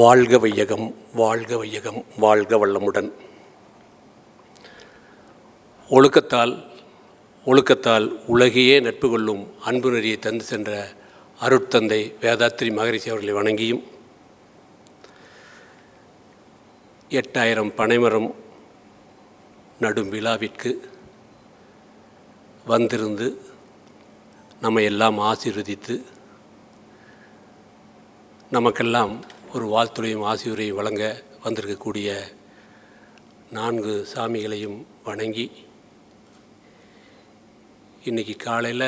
வாழ்க வையகம் வாழ்க வையகம் வாழ்க வல்லமுடன். ஒழுக்கத்தால் ஒழுக்கத்தால் உலகையே நட்பு கொள்ளும் அன்பு நெறியை தந்து சென்ற அருட்தந்தை வேதாத்திரி மகரிஷி அவர்களை வணங்கியும். எட்டாயிரம் பனைமரம் நடும் விழாவிற்கு வந்திருந்து நம்ம எல்லாம் ஆசீர்வதித்து நமக்கெல்லாம் ஒரு வாழ்த்துறையும் ஆசியுரையும் வழங்க வந்திருக்கக்கூடிய நான்கு சாமிகளையும் வணங்கி இன்றைக்கி காலையில்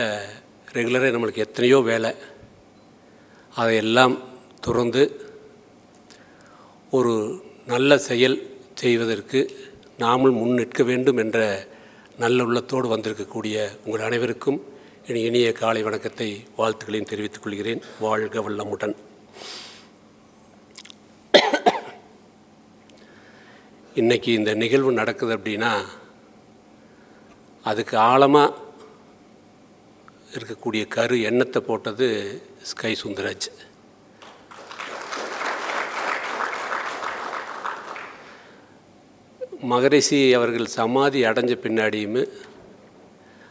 ரெகுலராக நம்மளுக்கு எத்தனையோ வேலை. அதையெல்லாம் துறந்து ஒரு நல்ல செயல் செய்வதற்கு நாமும் முன் நிற்க வேண்டும் என்ற நல்ல உள்ளத்தோடு வந்திருக்கக்கூடிய உங்கள் அனைவருக்கும் என் இனிய காலை வணக்கத்தை வாழ்த்துக்களையும் தெரிவித்துக் கொள்கிறேன். வாழ்க வல்லமுடன். இன்றைக்கி இந்த நிகழ்வு நடக்குது அப்படின்னா அதுக்கு ஆழமாக இருக்கக்கூடிய கரு எண்ணத்தை போட்டது ஸ்கை சுந்தராஜ். மகரிஷி அவர்கள் சமாதி அடைஞ்ச பின்னாடியுமே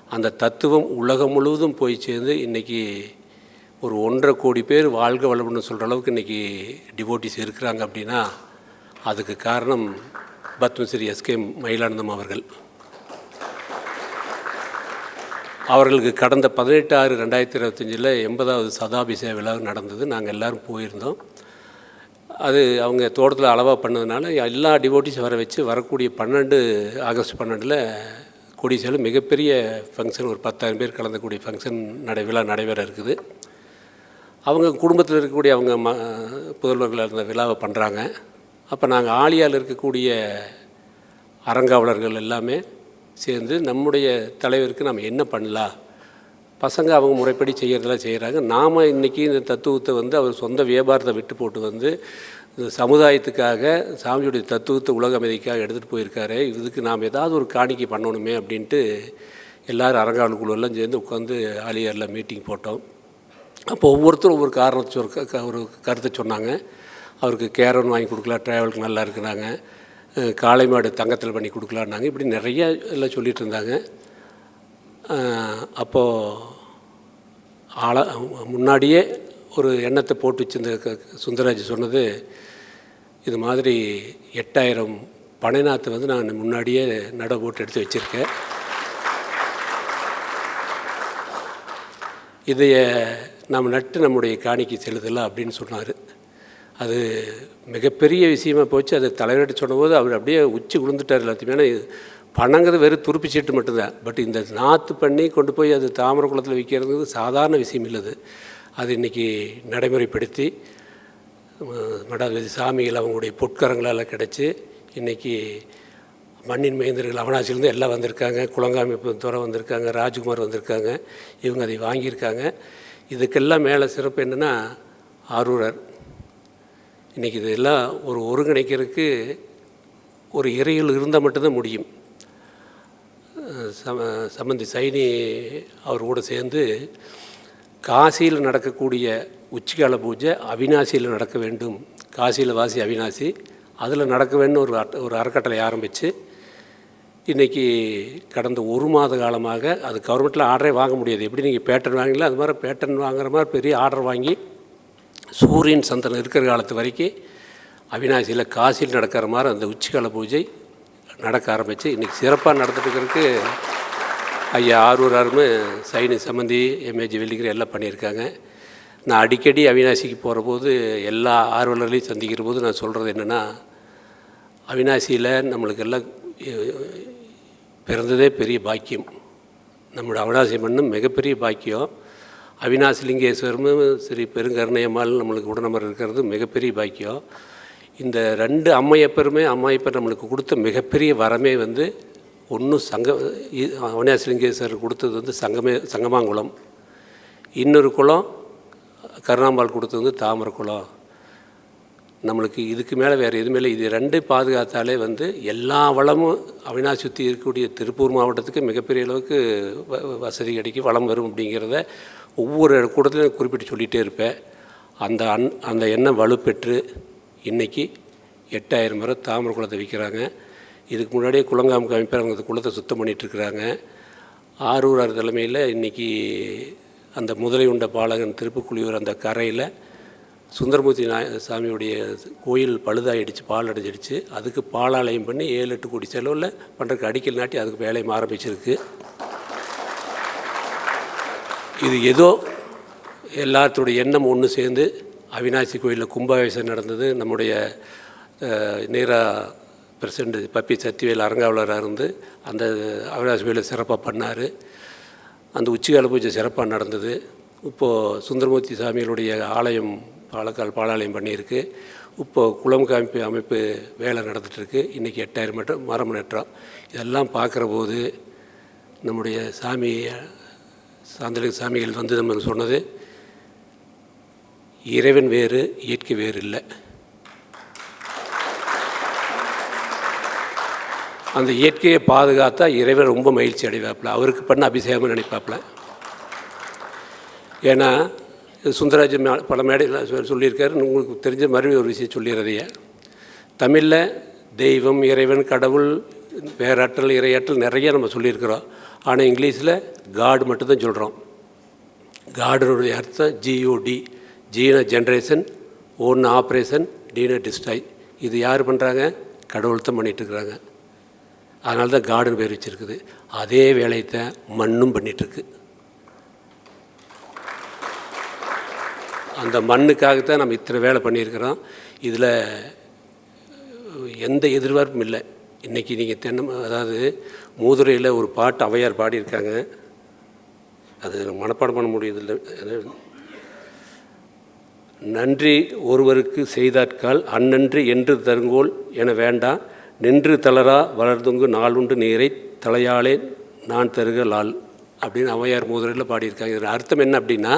அந்த தத்துவம் உலகம் முழுவதும் போய் சேர்ந்து இன்றைக்கி ஒரு ஒன்றரை கோடி பேர் வாழ்க வளமுன்னு சொல்கிற அளவுக்கு இன்றைக்கி டிவோட்டிஸ் இருக்கிறாங்க அப்படின்னா அதுக்கு காரணம் பத்மஸ்ரீ எஸ்கே மயிலானந்தம் அவர்கள். அவர்களுக்கு கடந்த பதினெட்டு ஆறு ரெண்டாயிரத்தி இருபத்தஞ்சில் எண்பதாவது சதாபிஷேக விழா நடந்தது. நாங்கள் எல்லோரும் போயிருந்தோம். அது அவங்க தோட்டத்தில் அளவாக பண்ணதுனால எல்லா டிவோட்டிஸும் வர வச்சு வரக்கூடிய பன்னெண்டு ஆகஸ்ட் பன்னெண்டில் கொடிசேலம் மிகப்பெரிய ஃபங்க்ஷன் ஒரு பத்தாயிரம் பேர் கலந்தக்கூடிய ஃபங்க்ஷன் நடை விழா நடைபெற இருக்குது. அவங்க குடும்பத்தில் இருக்கக்கூடிய அவங்க ம புதல்வர்கள் இருந்த விழாவை பண்ணுறாங்க அப்போ நாங்கள் ஆலியால் இருக்கக்கூடிய அறங்காவலர்கள் எல்லாமே சேர்ந்து நம்முடைய தலைவருக்கு நம்ம என்ன பண்ணலாம்? பசங்க அவங்க முறைப்படி செய்கிறதெல்லாம் செய்கிறாங்க நாம் இன்றைக்கி இந்த தத்துவத்தை வந்து அவர் சொந்த வியாபாரத்தை விட்டு போட்டு வந்து இந்த சமுதாயத்துக்காக சாமியுடைய தத்துவத்தை உலக அமைதிக்காக எடுத்துகிட்டு போயிருக்காரு. இதுக்கு நாம் ஏதாவது ஒரு காணிக்கை பண்ணணுமே அப்படின்ட்டு எல்லோரும் அரங்காவல் குழுவெல்லாம் சேர்ந்து உட்காந்து ஆலியாரில் மீட்டிங் போட்டோம். அப்போ ஒவ்வொருத்தரும் ஒவ்வொரு காரணத்தை ஒரு கருத்தை சொன்னாங்க. அவருக்கு கேரன் வாங்கி கொடுக்கலாம் ட்ராவலுக்கு நல்லா இருக்கிறாங்க காளை மாடு தங்கத்தில் பண்ணி கொடுக்கலான்னாங்க. இப்படி நிறைய எல்லாம் சொல்லிகிட்டு இருந்தாங்க. அப்போது ஆள முன்னாடியே ஒரு எண்ணத்தை போட்டு வச்சிருந்த சுந்தரராஜ் சொன்னது இது மாதிரி எட்டாயிரம் பனைநாற்று வந்து நான் முன்னாடியே நட போட்டு எடுத்து வச்சுருக்கேன். இதைய நாம் நட்டு நம்முடைய காணிக்கை செலுத்தலாம் அப்படின்னு சொன்னார். அது மிகப்பெரிய விஷயமாக போச்சு. அதை தலைவர்கிட்ட சொன்னபோது அவர் அப்படியே உச்சி விழுந்துட்டார் எல்லாத்தையுமே. ஏன்னா பணங்கிறது வெறும் துருப்பி சீட்டு மட்டும்தான். பட் இந்த நாற்று பண்ணி கொண்டு போய் அது தாமரை குளத்தில் விற்கிறது சாதாரண விஷயம் இல்லது அது. இன்றைக்கி நடைமுறைப்படுத்தி மடாதிபதி சாமிகள் அவங்களுடைய பொற்கரங்களால் கிடச்சி இன்றைக்கி மண்ணின் மகேந்திரர்கள் அவனாசிலேருந்து எல்லாம் வந்திருக்காங்க. குளங்காமி துறை வந்திருக்காங்க. ராஜ்குமார் வந்திருக்காங்க. இவங்க அதை வாங்கியிருக்காங்க. இதுக்கெல்லாம் மேலே சிறப்பு என்னென்னா ஆரூரர். இன்றைக்கி இதெல்லாம் ஒரு ஒருங்கிணைக்கிறதுக்கு ஒரு இறையில் இருந்தால் மட்டும்தான் முடியும். சம சம்பந்தி சைனி அவர் கூட சேர்ந்து காசியில் நடக்கக்கூடிய உச்சிகால பூஜை அவினாசியில் நடக்க வேண்டும். காசியில் வாசி அவினாசி அதில் நடக்க வேண்டும் ஒரு ஒரு அறக்கட்டளை ஆரம்பித்து இன்றைக்கி கடந்த ஒரு மாத காலமாக அது கவர்மெண்ட்டில் ஆர்டரே வாங்க முடியாது. எப்படி நீங்கள் பேட்டர்ன் வாங்கல அது மாதிரி பேட்டர்ன் வாங்குற மாதிரி பெரிய ஆர்டர் வாங்கி சூரியன் சந்திரன் இருக்கிற காலத்து வரைக்கும் அவினாசியில் காசியில் நடக்கிற மாதிரி அந்த உச்சிக்கால பூஜை நடக்க ஆரம்பித்து இன்றைக்கி சிறப்பாக நடந்துட்டுருக்கிறதுக்கு ஐயா ஆரூர் ஆறுமே சைனி சம்மந்தி எம்ஏஜி வெள்ளிக்கிற எல்லாம் பண்ணியிருக்காங்க. நான் அடிக்கடி அவினாசிக்கு போகிற போது எல்லா ஆர்வலர்களையும் சந்திக்கிற போது நான் சொல்கிறது என்னென்னா அவினாசியில் நம்மளுக்கு எல்லாம் பிறந்ததே பெரிய பாக்கியம். நம்மளோட அவினாசி மண்ணும் மிகப்பெரிய பாக்கியம். அவினாசிலிங்கேஸ்வரமும் ஸ்ரீ பெருங்கருணையம்மாள் நம்மளுக்கு உடனமர் இருக்கிறது மிகப்பெரிய பாக்கியம். இந்த ரெண்டு அம்மையப்பருமே அம்மையப்பர் நம்மளுக்கு கொடுத்த மிகப்பெரிய வரமே வந்து ஒன்று சங்க அவினாசிலிங்கேஸ்வரர் கொடுத்தது வந்து சங்கமே சங்கமாங்குளம். இன்னொரு குளம் கருணாம்பாள் கொடுத்தது வந்து தாமரை குளம். நம்மளுக்கு இதுக்கு மேலே வேறு எதுவுமே இல்லை. இது ரெண்டு பாதுகாத்தாலே வந்து எல்லா வளமும் அவினாசி சுற்றி இருக்கக்கூடிய திருப்பூர் மாவட்டத்துக்கு மிகப்பெரிய அளவுக்கு வ வசதி கிடைக்கும் வளம் வரும் அப்படிங்கிறத ஒவ்வொரு கூட்டத்திலையும் குறிப்பிட்டு சொல்லிகிட்டே இருப்பேன். அந்த அன் அந்த எண்ணம் வலுப்பெற்று இன்றைக்கி எட்டாயிரம் மரம் தாமரை குளத்தை விற்கிறாங்க. இதுக்கு முன்னாடியே குளங்காமுக்கு அமைப்பார் அவங்க அந்த குளத்தை சுத்தம் பண்ணிகிட்ருக்குறாங்க ஆரூரார் தலைமையில் இன்றைக்கி அந்த முதலை உண்ட பாலகன் திருப்புக்குழியூர் அந்த கரையில் சுந்தரமூர்த்தி நாய சாமியுடைய கோயில் பழுதாயிடுச்சு பால் அடைஞ்சிடுச்சு. அதுக்கு பாலாலயம் பண்ணி ஏழு எட்டு கோடி செலவில் பண்ணுறதுக்கு அடிக்கல் நாட்டி அதுக்கு வேலையும் ஆரம்பிச்சிருக்கு. இது ஏதோ எல்லாத்துடைய எண்ணம் ஒன்று சேர்ந்து அவினாசி கோயிலில் கும்பாபிஷேகம் நடந்தது. நம்முடைய நேரா நீரா பிரசிடண்ட் பப்பி சத்திவேல் அரங்காவலராக இருந்து அந்த அவினாசி கோயிலில் சிறப்பாக பண்ணார். அந்த உச்சிகால பூஜை சிறப்பாக நடந்தது. இப்போது சுந்தரமூர்த்தி சாமிகளுடைய ஆலயம் பாலக்கால் பாலாலயம் பண்ணியிருக்கு. இப்போது குளம் காமிப்பு அமைப்பு வேலை நடந்துகிட்ருக்கு இன்றைக்கி எட்டாயிரம் மீட்டர் மரம் நட்டுறோம் இதெல்லாம் பார்க்குற போது நம்முடைய சாமியை சாந்தலிங்க சாமிகள் வந்து நம்ம சொன்னது இறைவன் வேறு இயற்கை வேறு இல்லை. அந்த இயற்கையை பாதுகாத்தா இறைவன் ரொம்ப மகிழ்ச்சி அடைவாப்பில். அவருக்கு பண்ண அபிஷேகம்னு நினைப்பாப்புல. ஏன்னா இது சுந்தரராஜன் பல மேடையில் சொ- சொல்லியிருக்காரு. உங்களுக்கு தெரிஞ்ச மாதிரி ஒரு விஷயம் சொல்லிடுறதையே. தமிழில் தெய்வம் இறைவன் கடவுள் பேராற்றல் இறையாற்றல் நிறைய நம்ம சொல்லியிருக்கிறோம். ஆனால் இங்கிலீஷில் காடு மட்டும்தான் சொல்கிறோம் காடுனுடைய அர்த்தம் ஜிஓடி ஜீன ஜென்ரேஷன் ஒன்று ஆப்ரேஷன் டீன டிஸ்டாய் இது யார் பண்ணுறாங்க கடவுள் தான் பண்ணிட்டு இருக்கிறாங்க. அதனால தான் காடுன்னு பேர் வச்சுருக்குது. அதே வேலையைத்தான் மண்ணும் பண்ணிகிட்ருக்கு அந்த மண்ணுக்காகத்தான் நம்ம இத்தனை வேலை பண்ணியிருக்கிறோம். இதில் எந்த எதிர்பார்ப்பும் இல்லை. இன்றைக்கி நீங்கள் தென்னை அதாவது மூதுரையில் ஒரு பாட்டு அவையார் பாடியிருக்காங்க. அது மனப்பாடம் பண்ண முடியதில்லை நன்றி ஒருவருக்கு செய்தாற்கால் அந்நன்றி என்று தருங்கோல் என வேண்டாம் நின்று தளரா வளர்ந்துங்கு நாளுண்டு நீரை தலையாலே நான் தருக லால் அப்படின்னு அவையார் மூதுரையில் பாடியிருக்காங்க. இதன் அர்த்தம் என்ன அப்படின்னா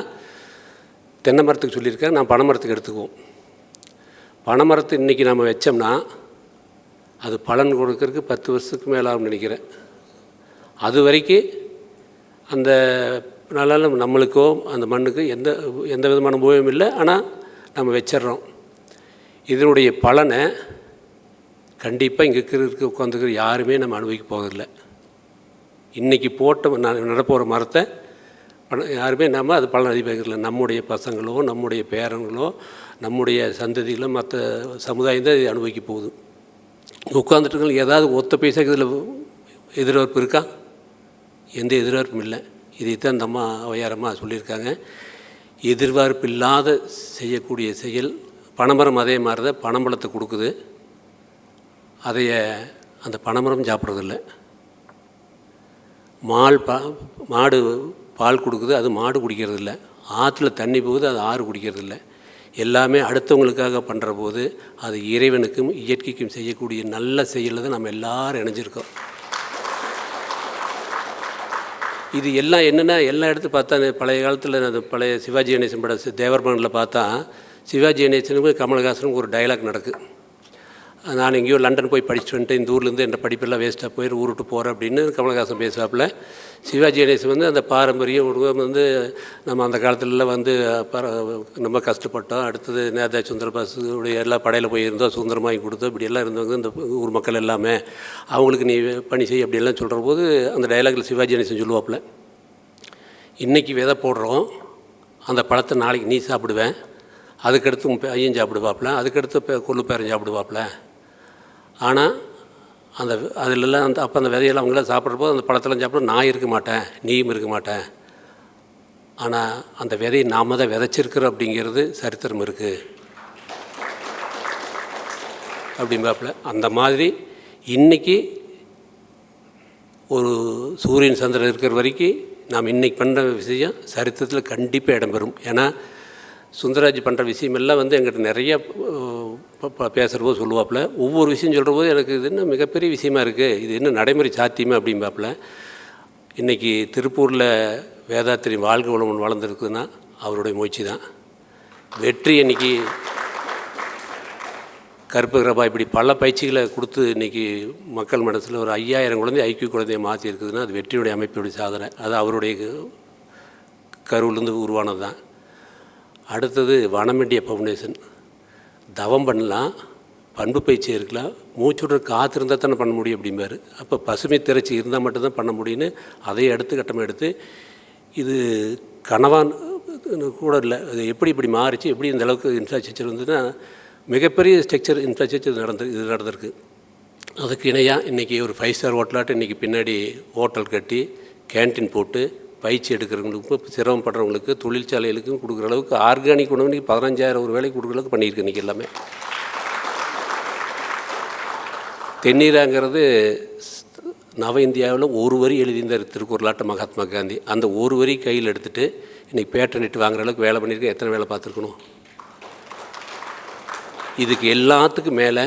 தென்னை மரத்துக்கு சொல்லியிருக்கேன் நான் பனை மரத்துக்கு எடுத்துக்குவோம். பனைமரத்து இன்றைக்கி நம்ம வச்சோம்னா அது பலன் கொடுக்கறதுக்கு பத்து வருஷத்துக்கு மேலே ஆகும்னு நினைக்கிறேன். அது வரைக்கும் அந்த நல்ல நம்மளுக்கோ அந்த மண்ணுக்கு எந்த எந்த விதமான உபயோகம் இல்லை. ஆனால் நம்ம வச்சிடுறோம். இதனுடைய பலனை கண்டிப்பாக இங்கே இருக்கிற உட்காந்துக்கிற யாருமே நம்ம அனுபவிக்க போவதில்லை இன்றைக்கி போட்ட ந- நடப்போகிற மரத்தை யாருமே நம்ம அது பலன் அதிபதிக்கல நம்முடைய பசங்களோ நம்முடைய பேரன்களோ நம்முடைய சந்ததிகளோ மற்ற சமுதாயம் தான் இது அனுபவிக்க போகுது. உட்காந்துட்டு ஏதாவது ஒத்த பைசாக்கு இதில் எதிர்பார்ப்பு இருக்கா? எந்த எதிர்பார்ப்பும் இல்லை. இதைத்தான் இந்த அம்மா அவையாரம்மா சொல்லியிருக்காங்க. எதிர்பார்ப்பு இல்லாத செய்யக்கூடிய செயல் பனைமரம் அதே மாதிரி தான் பனம்பழத்தை கொடுக்குது. அதைய அந்த பனைமரம் சாப்பிட்றதில்ல. மால் பா மாடு பால் கொடுக்குது அது மாடு குடிக்கிறதில்ல. ஆற்றுல தண்ணி போகுது அது ஆறு குடிக்கிறதில்ல. எல்லாமே அடுத்தவங்களுக்காக பண்ணுற போது அது இறைவனுக்கும் இயற்கைக்கும் செய்யக்கூடிய நல்ல செயலில் தான் நம்ம எல்லாரும் இணைஞ்சிருக்கோம். இது எல்லாம் என்னென்னா எல்லா இடத்துல பார்த்தா அந்த பழைய காலத்தில் அந்த பழைய சிவாஜி கணேசன் பட தேவர்மனில் பார்த்தா சிவாஜி கணேசனுக்கும் கமலஹாசனுக்கும் ஒரு டைலாக் நடக்குது நான் எங்கேயோ லண்டன் போய் படிச்சுட்டு வந்துட்டு இந்த ஊர்லேருந்து என் படிப்பெல்லாம் வேஸ்ட்டாக போயிடு ஊர் விட்டு போகிறேன் அப்படின்னு கமலஹாசன் பேசுவாப்பில். சிவாஜி கணேசன் வந்து அந்த பாரம்பரிய உருவம் வந்து நம்ம அந்த காலத்துலலாம் வந்து பர ரொம்ப கஷ்டப்பட்டோம். அடுத்தது நேதா சுந்தரபாசுடைய எல்லா படையில் போய் இருந்தோம் சுதந்திரம் வாங்கி கொடுத்தோம். இப்படியெல்லாம் இருந்தவங்க இந்த ஊர் மக்கள் எல்லாமே. அவங்களுக்கு நீ பணி செய் அப்படியெல்லாம் சொல்கிற போது அந்த டைலாகில் சிவாஜி கணேசன் சொல்லுவாப்புல இன்றைக்கி விதை போடுறோம். அந்த பழத்தை நாளைக்கு நீ சாப்பிடுவேன். அதுக்கடுத்து உன் பையன் சாப்பிடுவாப்புல. அதுக்கடுத்து கொள்ளு பேரன் சாப்பிடுவாப்புல. ஆனால் அந்த அதிலெல்லாம் அந்த அப்போ அந்த விதையெல்லாம் அவங்களாம் சாப்பிட்றப்போ அந்த பழத்தெல்லாம் சாப்பிட நான் இருக்க மாட்டேன் நீயும் இருக்க மாட்டேன். ஆனால் அந்த விதையை நாம தான் விதைச்சிருக்கிறோம் அப்படிங்கிறது சரித்திரம் இருக்குது அப்படிம்பாப்பில். அந்த மாதிரி இன்றைக்கி ஒரு சூரியன் சந்திரன் இருக்கிற வரைக்கும் நாம் இன்றைக்கி பண்ணுற விஷயம் சரித்திரத்தில் கண்டிப்பாக இடம்பெறும் ஏன்னா சுந்தராஜ் பண்ணுற விஷயமெல்லாம் வந்து எங்கிட்ட நிறைய பேசுகிறபோது சொல்லுவாப்புல. ஒவ்வொரு விஷயம் சொல்கிற போது எனக்கு இது என்ன மிகப்பெரிய விஷயமா இருக்குது இது என்ன நடைமுறை சாத்தியமே அப்படிம்பாப்புல. இன்றைக்கி திருப்பூரில் வேதாத்திரி வாழ்க்கை வளம் வளர்ந்துருக்குதுன்னா அவருடைய முயற்சி தான். வெற்றி இன்னைக்கு கருப்பு இப்படி பல பயிற்சிகளை கொடுத்து இன்றைக்கி மக்கள் மனசில் ஒரு ஐயாயிரம் குழந்தை ஐக்கிய குழந்தையை மாற்றி இருக்குதுன்னா அது வெற்றியுடைய அமைப்புடைய சாதனை. அது அவருடைய கருவிலேருந்து உருவானது தான். அடுத்தது வனமிண்டிய ஃபவுண்டேஷன். தவம் பண்ணலாம் பண்பு பயிற்சி இருக்கலாம் மூச்சுடன் காற்று இருந்தால் தானே பண்ண முடியும் அப்படிம்பார். அப்போ பசுமை திரைச்சி இருந்தால் மட்டும்தான் பண்ண முடியும்னு அதையே அடுத்து கட்டமாக எடுத்து இது கனவான் கூட இல்லை அது எப்படி இப்படி மாறிச்சு எப்படி இந்த அளவுக்கு இன்ஃப்ராஸ்ட்ரக்சர் வந்ததுன்னா மிகப்பெரிய ஸ்ட்ரக்சர் இன்ஃப்ராஸ்ட்ரக்சர் நடந்து இது நடந்திருக்கு. அதுக்கு இணையாக இன்றைக்கி ஒரு ஃபைவ் ஸ்டார் ஹோட்டலாட்டு இன்றைக்கி பின்னாடி ஹோட்டல் கட்டி கேன்டீன் போட்டு பயிற்சி எடுக்கிறவங்களுக்கும் சிரமப்படுறவங்களுக்கு தொழிற்சாலைகளுக்கும் கொடுக்குற அளவுக்கு ஆர்கானிக் உணவு இன்றைக்கி பதினஞ்சாயிரம் ஒரு வேலைக்கு கொடுக்குற அளவுக்கு பண்ணியிருக்கு இன்றைக்கி எல்லாமே. தென்னீராங்கிறது நவ இந்தியாவில் ஒரு வரி எழுதியிருந்தார் திருக்குறளாட்ட மகாத்மா காந்தி. அந்த ஒரு வரி கையில் எடுத்துகிட்டு இன்றைக்கி பேட்டர்னிட்டு வாங்குற அளவுக்கு வேலை பண்ணியிருக்கேன். எத்தனை வேலை பார்த்துருக்கணும்? இதுக்கு எல்லாத்துக்கும் மேலே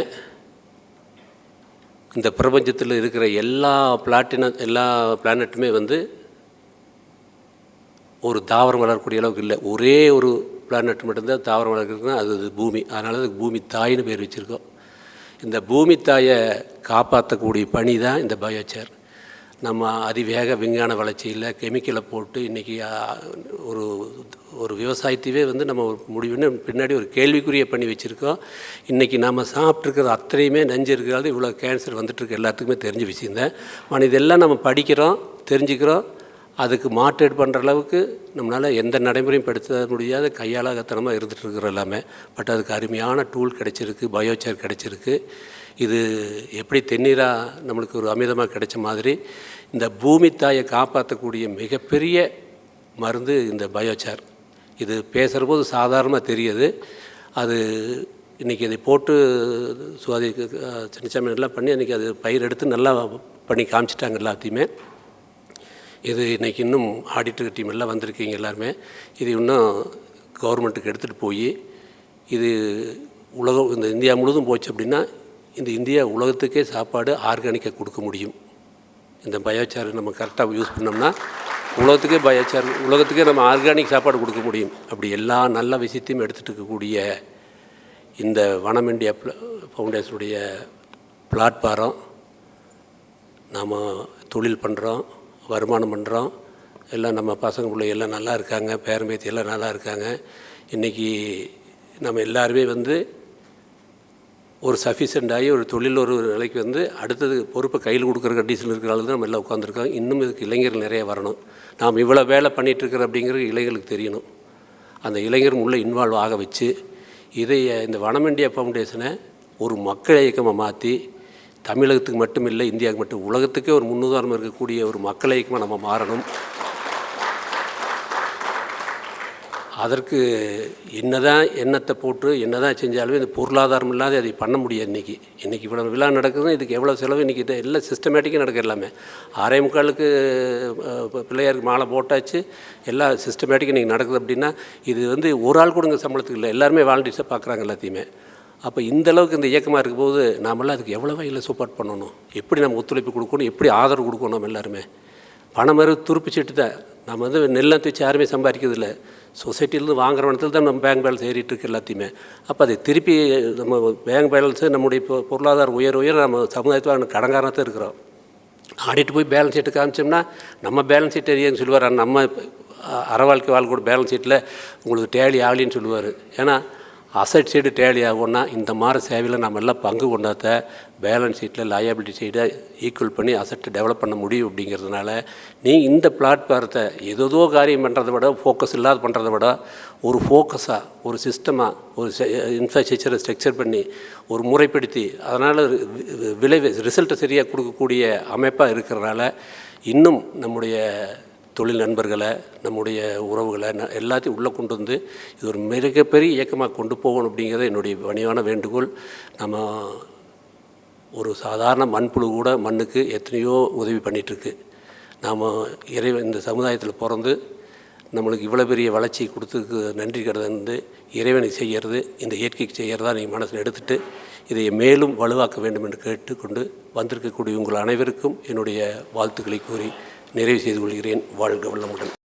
இந்த பிரபஞ்சத்தில் இருக்கிற எல்லா பிளாட்டின எல்லா பிளானட்டுமே வந்து ஒரு தாவரம் வளரக்கூடிய அளவுக்கு இல்லை. ஒரே ஒரு பிளானட் மட்டும்தான் தாவரம் வளர்க்குறதுனா அது அது பூமி. அதனால அதுக்கு பூமி தாயின்னு பேர் வச்சுருக்கோம். இந்த பூமி தாயை காப்பாற்றக்கூடிய பணி தான் இந்த பயோச்சேர் நம்ம அதிவேக விஞ்ஞான வளர்ச்சியில் கெமிக்கலை போட்டு இன்றைக்கி ஒரு ஒரு விவசாயத்தையே வந்து நம்ம ஒரு முடிவுன்னு பின்னாடி ஒரு கேள்விக்குரிய பண்ணி வச்சுருக்கோம். இன்றைக்கி நம்ம சாப்பிட்ருக்கிறது அத்தனையுமே நஞ்சு இருக்கிறது இவ்வளோ கேன்சர் வந்துட்டுருக்கு எல்லாத்துக்குமே தெரிஞ்ச விஷயந்தான் ஆனால் இதெல்லாம் நம்ம படிக்கிறோம் தெரிஞ்சுக்கிறோம். அதுக்கு மாற்றீடு பண்ணுற அளவுக்கு நம்மளால் எந்த நடைமுறையும் படுத்த முடியாத கையாளாகத்தனமாக இருந்துகிட்டு இருக்கிறோம் எல்லாமே. பட் அதுக்கு அருமையான டூல் கிடச்சிருக்கு பயோச்சேர் கிடச்சிருக்கு. இது எப்படி தென்னீராக நம்மளுக்கு ஒரு அமிதமாக கிடைச்ச மாதிரி இந்த பூமி தாயை காப்பாற்றக்கூடிய மிகப்பெரிய மருந்து இந்த பயோச்சார் இது பேசுகிற போது சாதாரணமாக தெரியுது. அது இன்றைக்கி அதை போட்டு சுவாதி சின்னச்சாமி எல்லாம் பண்ணி அன்றைக்கி அது பயிர் எடுத்து நல்லா பண்ணி காமிச்சிட்டாங்க எல்லாத்தையுமே. இது இன்றைக்கி இன்னும் ஆடிட்டர் டீம் எல்லாம் வந்திருக்கீங்க எல்லாருமே. இது இன்னும் கவர்மெண்ட்டுக்கு எடுத்துகிட்டு போய் இது உலகம் இந்த இந்தியா முழுதும் போச்சு அப்படின்னா இந்த இந்தியா உலகத்துக்கே சாப்பாடு ஆர்கானிக்காக கொடுக்க முடியும். இந்த பயோச்சார் நம்ம கரெக்டாக யூஸ் பண்ணோம்னா உலகத்துக்கே பயோச்சார் உலகத்துக்கே நம்ம ஆர்கானிக் சாப்பாடு கொடுக்க முடியும். அப்படி எல்லா நல்ல விஷயத்தையும் எடுத்துகிட்டு இருக்கக்கூடிய இந்த வனம் இந்தியா ஃபவுண்டேஷனுடைய பிளாட்ஃபாரம் நாம் தொழில் பண்ணுறோம் வருமானம் பண்ணுறோம் எல்லாம் நம்ம பசங்க பிள்ளை எல்லாம் நல்லா இருக்காங்க. பேரம்பேத்தி எல்லாம் நல்லா இருக்காங்க. இன்றைக்கி நம்ம எல்லாருமே வந்து ஒரு சஃபிஷியண்ட் ஆகி ஒரு தொழில் ஒரு நிலைக்கு வந்து அடுத்தது பொறுப்பை கையில் கொடுக்குற கண்டிஷன் இருக்கிற தான் நம்ம எல்லாம் உட்காந்துருக்கோம் இன்னும் இதுக்கு இளைஞர்கள் நிறைய வரணும். நாம் இவ்வளோ வேலை பண்ணிகிட்ருக்குற அப்படிங்கிறது இளைஞர்களுக்கு தெரியணும். அந்த இளைஞர் உள்ளே இன்வால்வ் ஆக வச்சு இதை இந்த வனம் இந்தியா ஃபவுண்டேஷனை ஒரு மக்கள் இயக்கமாக மாற்றி தமிழகத்துக்கு மட்டும் இல்லை இந்தியாவுக்கு மட்டும் உலகத்துக்கே ஒரு முன்னுதாரணம் இருக்கக்கூடிய ஒரு மக்கள் இயக்கமாக நம்ம மாறணும். அதற்கு என்னதான் எண்ணத்தை போட்டு என்னதான் செஞ்சாலுமே இந்த பொருளாதாரம் இல்லாத அதை பண்ண முடியாது இன்றைக்கி இன்றைக்கி இவ்வளோ விழா நடக்குதுன்னா இதுக்கு எவ்வளோ செலவு? இன்றைக்கி இது எல்லாம் சிஸ்டமேட்டிக்காக நடக்க எல்லாமே. ஆறே முக்காலுக்கு பிள்ளையாருக்கு மாலை போட்டாச்சு. எல்லாம் சிஸ்டமேட்டிக்காக இன்றைக்கி நடக்குது அப்படின்னா இது வந்து ஒரு ஆள் கொடுங்க சம்பளத்துக்கு இல்லை. எல்லாருமே வாலண்டியர்ஸாக பார்க்குறாங்க எல்லாத்தையுமே. அப்போ இந்த அளவுக்கு இந்த இயக்கமாக இருக்கும்போது நாமெல்லாம் அதுக்கு எவ்வளோ வகையில் சப்போர்ட் பண்ணணும்? எப்படி நம்ம ஒத்துழைப்பு கொடுக்கணும்? எப்படி ஆதரவு கொடுக்கணும் நம்ம எல்லாருமே? பணம் மாதிரி துருப்பிச்சிட்டு தான் நம்ம வந்து நெல்லாம் தூச்சி யாருமே சம்பாதிக்கிறதில்ல. சொசைட்டிலேருந்து வாங்குற பணத்தில் தான் நம்ம பேங்க் பேலன்ஸ் ஏறிட்டு இருக்கு எல்லாத்தையுமே. அப்போ அதை திருப்பி நம்ம பேங்க் பேலன்ஸு நம்முடைய பொருளாதார உயர் உயர் நம்ம சமுதாயத்தில் கடங்காரத்தான் இருக்கிறோம். ஆடிட்டு போய் பேலன்ஸ் ஷீட்டு காமிச்சோம்னா நம்ம பேலன்ஸ் ஷீட் எரியான்னு சொல்லுவார். நம்ம அற வாழ்க்கை வாழ் கூட பேலன்ஸ் ஷீட்டில் உங்களுக்கு டேலி ஆகலின்னு சொல்லுவார். ஏன்னா அசட் சைடு டேலி ஆகும்னா இந்த மாதிரி சேவையில் நம்ம எல்லாம் பங்கு கொண்டாத்த பேலன்ஸ் ஷீட்டில் லயபிலிட்டி சைடை ஈக்குவல் பண்ணி அசட்டை டெவலப் பண்ண முடியும் அப்படிங்கிறதுனால நீ இந்த பிளாட்ஃபாரத்தை ஏதோ காரியம் பண்ணுறதை விட ஃபோக்கஸ் இல்லாத பண்ணுறதை விட ஒரு ஃபோக்கஸாக ஒரு சிஸ்டமாக ஒரு இன்ஃப்ராஸ்ட்ரக்சரை ஸ்ட்ரக்சர் பண்ணி ஒரு முறைப்படுத்தி அதனால் விளைவு ரிசல்ட்டை சரியாக கொடுக்கக்கூடிய அமைப்பாக இருக்கிறனால இன்னும் நம்முடைய தொழில் நண்பர்களை நம்முடைய உறவுகளை ந எல்லாத்தையும் உள்ளே கொண்டு வந்து இது ஒரு மிகப்பெரிய இயக்கமாக கொண்டு போகணும் அப்படிங்கிறது என்னுடைய பணியான வேண்டுகோள். நம்ம ஒரு சாதாரண மண்புழு கூட மண்ணுக்கு எத்தனையோ உதவி பண்ணிகிட்ருக்கு நாம் இறைவன் இந்த சமுதாயத்தில் பிறந்து நம்மளுக்கு இவ்வளோ பெரிய வளர்ச்சி கொடுத்ததுக்கு நன்றி கடன் இறைவனை செய்கிறது இந்த இயற்கைக்கு செய்கிறதா நீங்கள் மனசில் எடுத்துகிட்டு இதை மேலும் வலுவாக்க வேண்டும் என்று கேட்டுக்கொண்டு வந்திருக்கக்கூடிய உங்கள் அனைவருக்கும் என்னுடைய வாழ்த்துக்களை கூறி நிறைவு செய்து கொள்கிறேன். வாழ்க வளமுடன்.